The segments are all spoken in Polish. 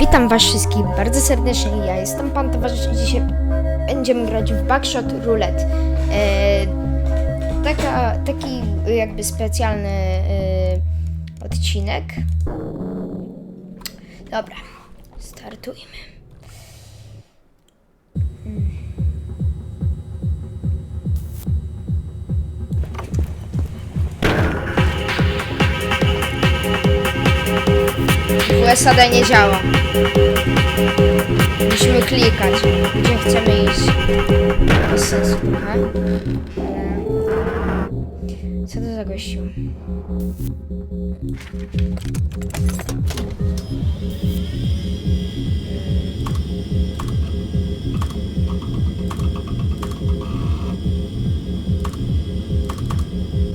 Witam was wszystkich bardzo serdecznie. Ja jestem pan towarzysz i dzisiaj będziemy grać w Backshot Roulette. E, taka, taki jakby specjalny e, odcinek. Dobra, startujmy. WSAD nie działa. Musimy klikać, gdzie chcemy iść. Bez sensu trochę. Ale... Co to za gościu?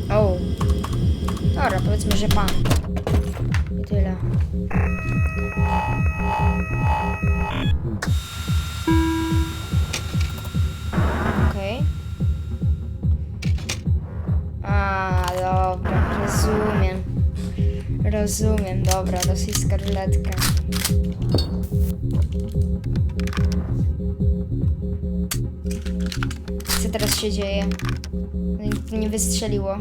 O. Dobra, powiedzmy, że pan. Rozumiem, dobra, rosyjska ruletka. Co teraz się dzieje? Nie wystrzeliło.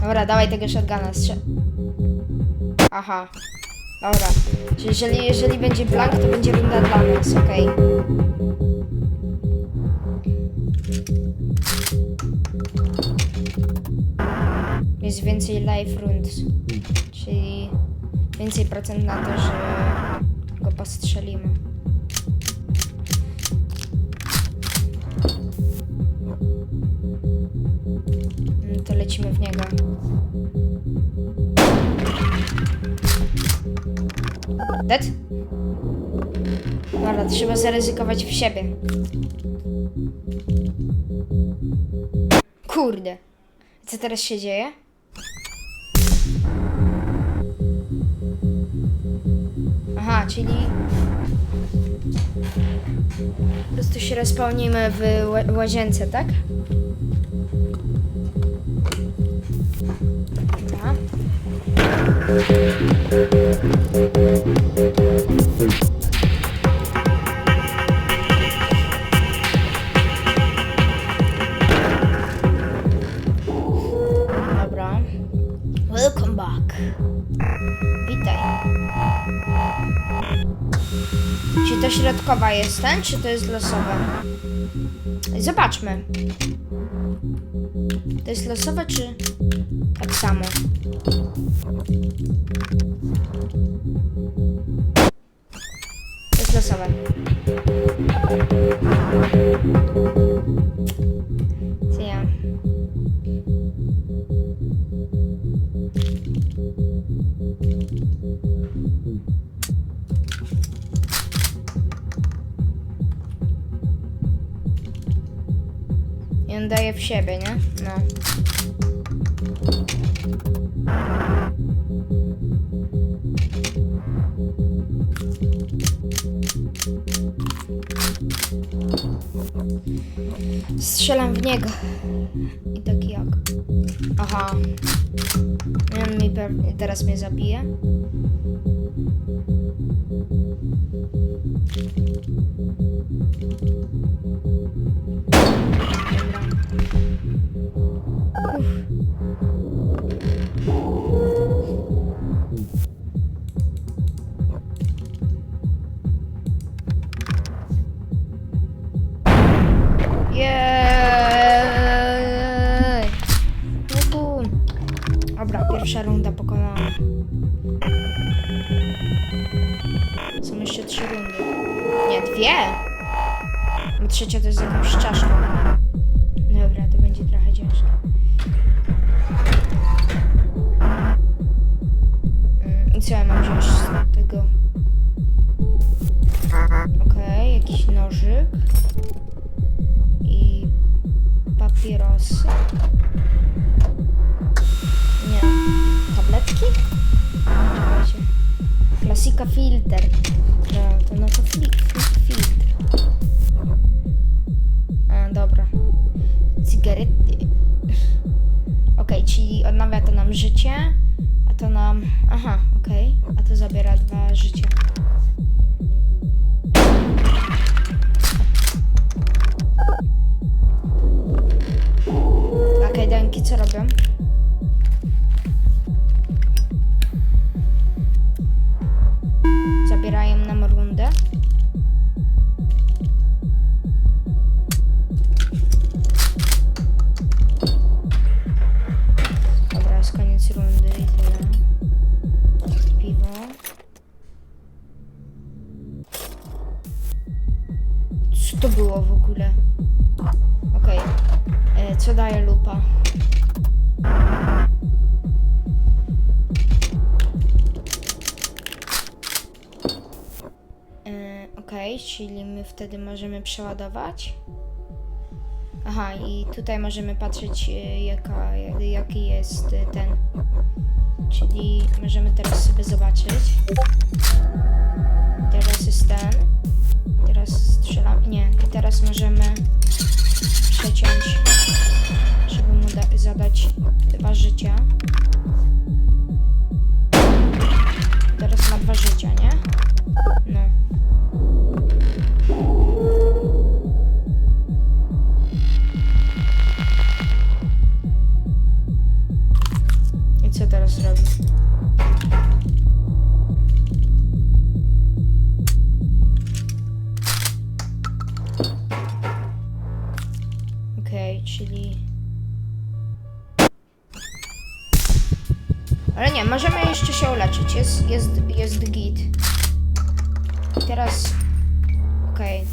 Dobra, dawaj tego shotguna, strzel... Aha. Dobra. Czyli jeżeli, jeżeli będzie blank, to będzie runda dla nas, okej. Jest więcej live rund. Czyli więcej procent na to, że go postrzelimy. No to lecimy w niego. Dead? Dobra, trzeba zaryzykować w siebie. Kurde. Co teraz się dzieje? Aha, czyli... Po prostu się respawnimy w ła- łazience, tak? Dobra. Środkowa jest ten, czy to jest losowe? Zobaczmy. To jest losowe, czy tak samo? To jest losowe. Daje w siebie, nie? No. Strzelam w niego. I tak jak? Aha. On mi teraz mnie zabije. Oof. Trzy rundy. Nie, dwie! Bo trzecia to jest jakąś czaszką. Dobra, to będzie trochę ciężkie. Mm, I co ja mam wziąć z tego? Okej, jakiś nożyk. I papierosy. Nie. Tabletki? Czekajcie. Klasika filter. No, to no to było w ogóle? Okej. E, Co daje lupa? E, Okej, czyli my wtedy możemy przeładować. Aha, i tutaj możemy patrzeć, e, jaka, jaki jest ten. Czyli możemy teraz sobie zobaczyć. Teraz jest ten. Teraz strzelam. Nie, i teraz możemy przeciąć, żeby mu da- zadać dwa życia. Teraz ma dwa życia, nie? No. Okej, czyli... Ale nie, możemy jeszcze się uleczyć. Jest, jest, jest git. Teraz... Okej.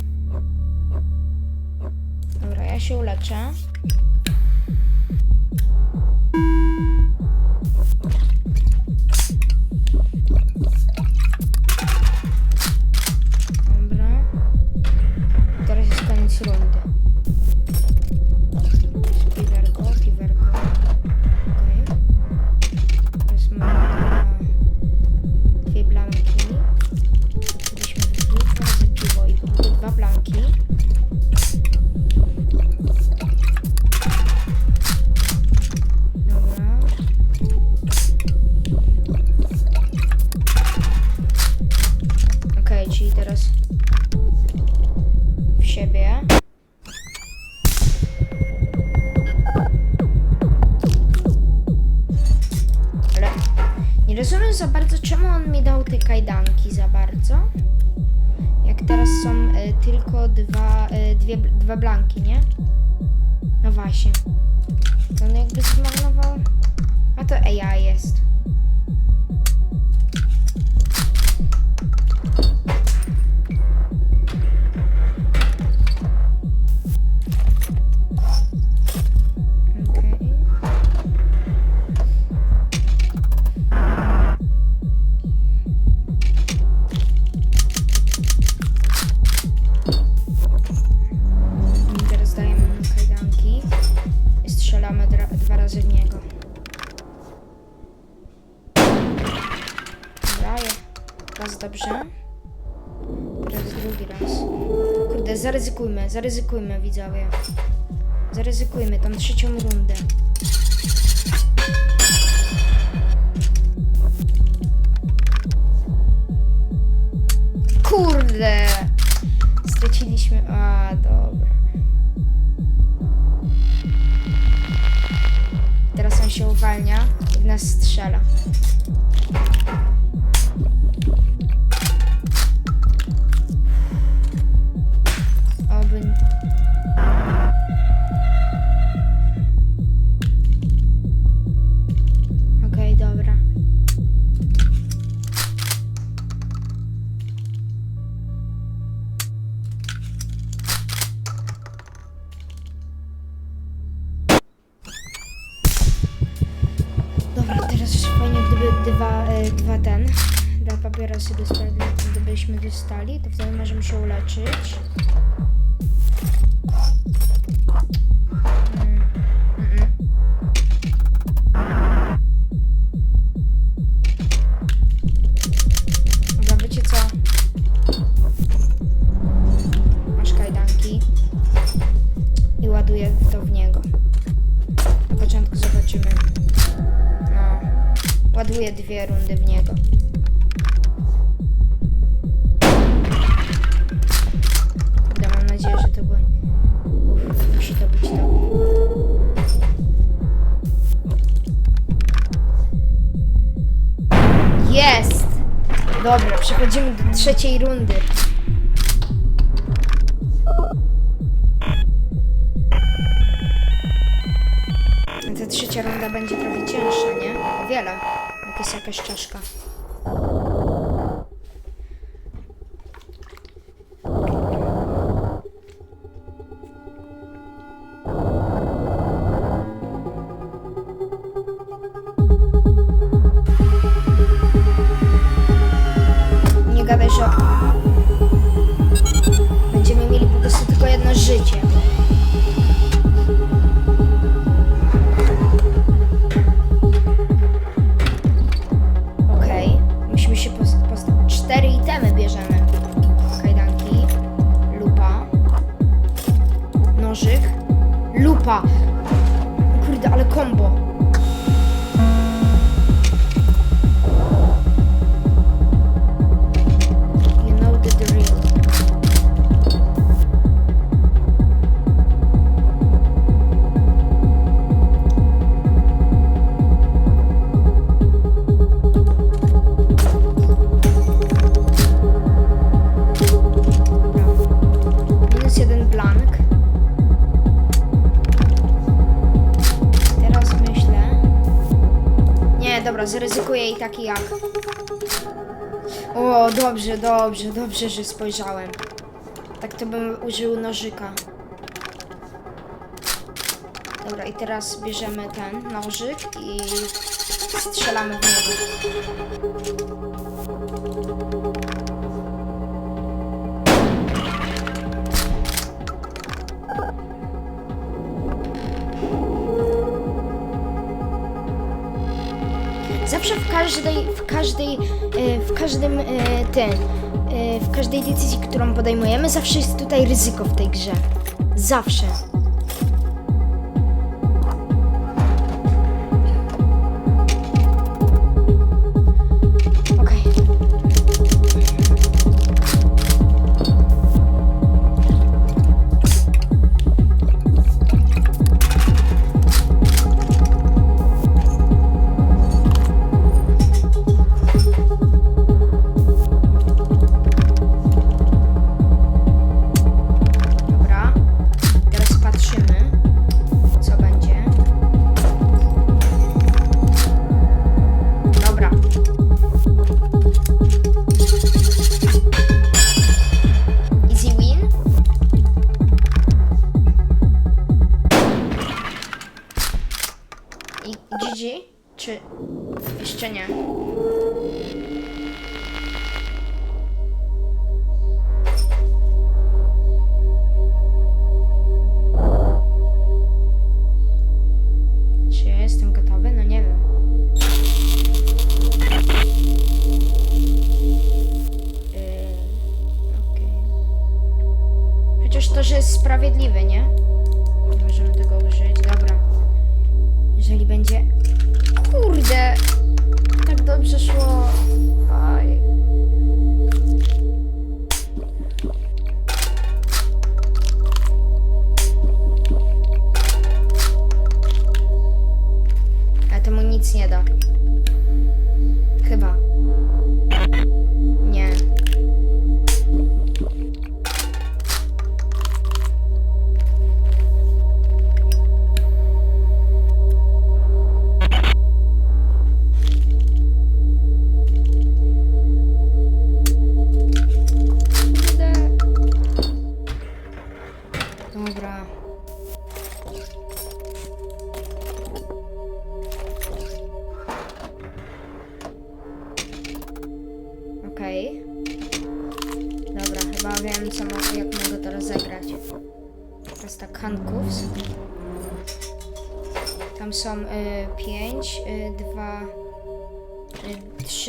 Dobra, ja się uleczę. Za bardzo, czemu on mi dał te kajdanki za bardzo. Jak teraz są e, tylko dwa, e, dwie, dwa blanki, nie? No właśnie. On jakby zmarnował. A to AI jest. Zaryzykujmy, widzowie. Zaryzykujmy tą trzecią rundę. Papierosy dostali, gdybyśmy dostali, to wtedy możemy się uleczyć. Dobra, przechodzimy do trzeciej rundy. Ta trzecia runda będzie trochę cięższa, nie? O wiele. Jak jest jakaś czaszka. Gadaj, że będziemy mieli po prostu tylko jedno życie. Taki jak. O, dobrze, dobrze, dobrze, że spojrzałem. Tak to bym użył nożyka. Dobra, i teraz bierzemy ten nożyk i strzelamy w niego. Każdej, w każdej, e, w każdym e, tym, e, w każdej decyzji, którą podejmujemy, zawsze jest tutaj ryzyko w tej grze. Zawsze.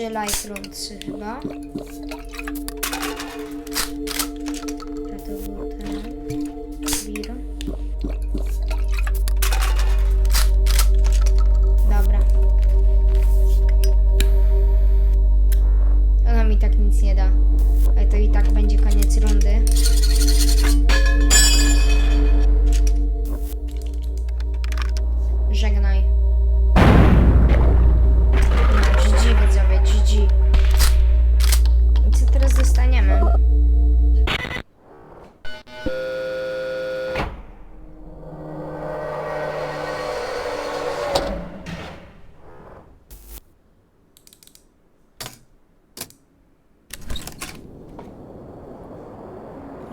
3 light chyba.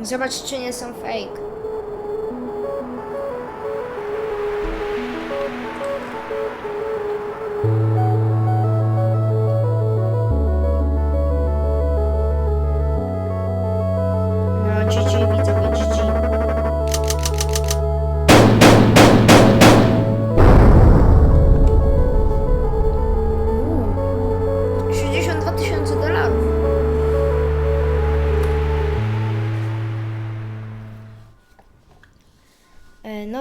Zobacz, czy nie są fake. No, GG,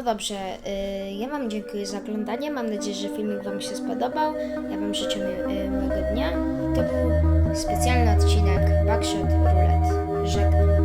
dobrze, y, ja Wam dziękuję za oglądanie. Mam nadzieję, że filmik Wam się spodobał. Ja Wam życzę y, miłego dnia. I to był specjalny odcinek Backshot Roulette. Żegnam.